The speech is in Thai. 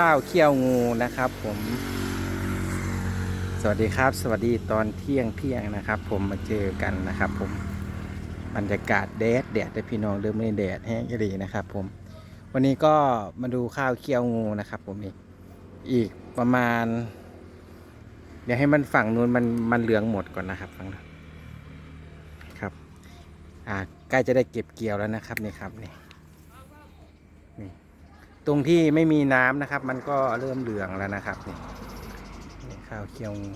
ข้าวเคี่ยวงูนะครับผม สวัสดีครับ สวัสดีตอนเที่ยงเที่ยงนะครับ ผมมาเจอกันนะครับ ผมบรรยากาศแดดแดดแต่พี่น้องเริ่มไม่แดดแห้งดีนะครับ ผม วันนี้ก็มาดูข้าวเคี่ยวงูนะครับ ผมอีกอีกประมาณ เดี๋ยวให้มันฝั่งนู้นมันมันเหลืองหมดก่อนนะครับฝั่งนู้นครับอ่าใกล้จะได้เก็บเกี่ยวแล้วนะครับนี่ครับนี่นี่ ตรงที่ไม่มีน้ำนะครับ มันก็เริ่มเหลืองแล้วนะครับนี่ข้าวเคี่ยวงู